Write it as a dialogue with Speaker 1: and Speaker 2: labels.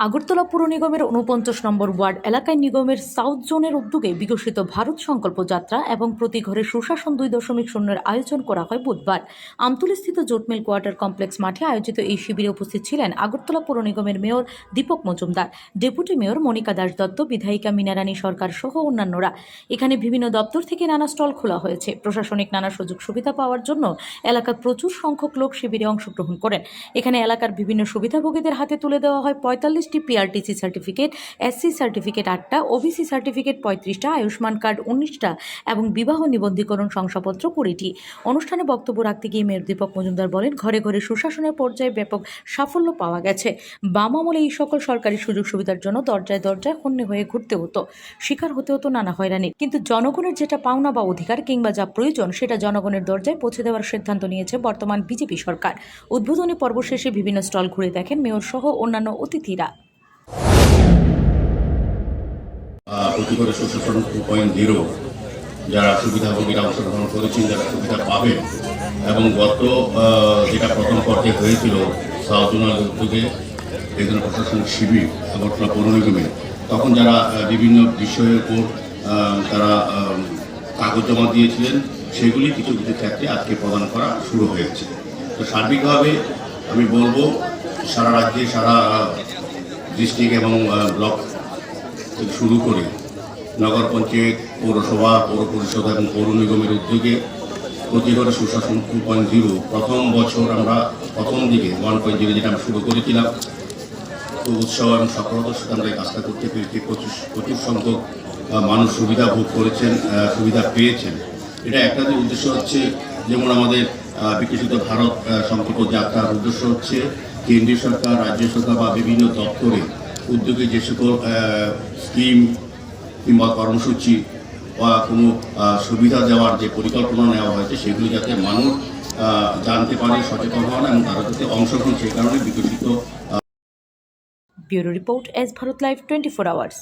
Speaker 1: আগরতলা পুর নিগমের উনপঞ্চাশ নম্বর ওয়ার্ড এলাকায় নিগমের সাউথ জোনের উদ্যোগে বিকশিত ভারত সংকল্প যাত্রা এবং প্রতি ঘরে সুশাসন দুই দশমিক শূন্যের আয়োজন করা হয় বুধবার। আমতুলিস্থিত জোটমিল কোয়ার্টার কমপ্লেক্স মাঠে আয়োজিত এই শিবিরে উপস্থিত ছিলেন আগরতলা পুর নিগমের mayor Dipak Majumdar, deputy mayor Monika Das Dutta, বিধায়িকা মিনারানী সরকার সহ অন্যান্যরা। এখানে বিভিন্ন দপ্তর থেকে নানা স্টল খোলা হয়েছে। প্রশাসনিক নানা সুযোগ সুবিধা পাওয়ার জন্য এলাকার প্রচুর সংখ্যক লোক শিবিরে অংশগ্রহণ করেন। এখানে এলাকার বিভিন্ন সুবিধাভোগীদের হাতে তুলে দেওয়া হয় পঁয়তাল্লিশটি পিআরটিসি সার্টিফিকেট এসসি সার্টিফিকেট আটটা ওবিসি সার্টিফিকেট পঁয়ত্রিশটা, আয়ুষ্মান কার্ড উনিশটা এবং বিবাহ নিবন্ধীকরণ শংসাপত্র কুড়িটি। অনুষ্ঠানে বক্তব্য রাখতে গিয়ে মেয়র দীপক মজুমদার বলেন, ঘরে ঘরে সুশাসনের পর্যায়ে ব্যাপক সাফল্য পাওয়া গেছে। বাম আমলে এই সকল সরকারি সুযোগ সুবিধার জন্য দরজায় দরজায় হন্যে হয়ে ঘুরতে হতো। শিকার হতে হতো নানা হয়রানি। কিন্তু জনগণের যেটা পাওনা বা অধিকার কিংবা যা প্রয়োজন, সেটা জনগণের দরজায় পৌঁছে দেওয়ার সিদ্ধান্ত নিয়েছে বর্তমান বিজেপি সরকার। উদ্বোধনী পর্ব শেষে বিভিন্ন স্টল ঘুরে দেখেন মেয়র সহ অন্যান্য অতিথিরা।
Speaker 2: প্রতি করে সুশাসন টু পয়েন্ট জিরো যারা সুবিধাভোগীরা অংশগ্রহণ করেছেন, যারা সুবিধা পাবেন এবং গত যেটা প্রথম পর্যায়ে হয়েছিল সাউথনাল উদ্যোগে ধরনের প্রশাসনিক শিবির পৌর নিগমে, তখন যারা বিভিন্ন বিষয়ের উপর তারা কাগজ জমা দিয়েছিলেন, সেগুলি কিছু কিছু ক্ষেত্রে আজকে প্রদান করা শুরু হয়েছে। তো সার্বিকভাবে আমি বলব, সারা রাজ্যে, সারা ডিস্ট্রিক্ট এবং ব্লক থেকে শুরু করে নগর পঞ্চায়েত, পৌরসভা পৌর পরিষদ এবং পৌর নিগমের উদ্যোগে প্রতি ঘরে সুশাসন টু পয়েন্ট জিরো প্রথম বছর আমরা প্রথম দিকে ওয়ান পয়েন্ট জিরো যেটা আমরা শুরু করেছিলাম। তো উৎসাহ এবং সফলতার সাথে আমরা এই কাজটা করতে পেরেছি। প্রচুর প্রচুর সংখ্যক মানুষ সুবিধা ভোগ করেছেন সুবিধা পেয়েছেন। এটা একটা যে উদ্দেশ্য হচ্ছে, যেমন আমাদের বিকশিত ভারত সংকল্প যাত্রার উদ্দেশ্য হচ্ছে কেন্দ্রীয় সরকার, রাজ্য সরকার বা বিভিন্ন দপ্তরে উদ্যোগে যে সকল স্কিম কিংবা কর্মসূচি বা কোনো সুবিধা দেওয়ার যে পরিকল্পনা নেওয়া হয়েছে, সেগুলি যাতে মানুষ জানতে পারে, সচেতন হন এবং তারা যাতে অংশগ্রহণ সেই কারণে বিকশিত
Speaker 1: bureau report S Bharat live twenty four hours.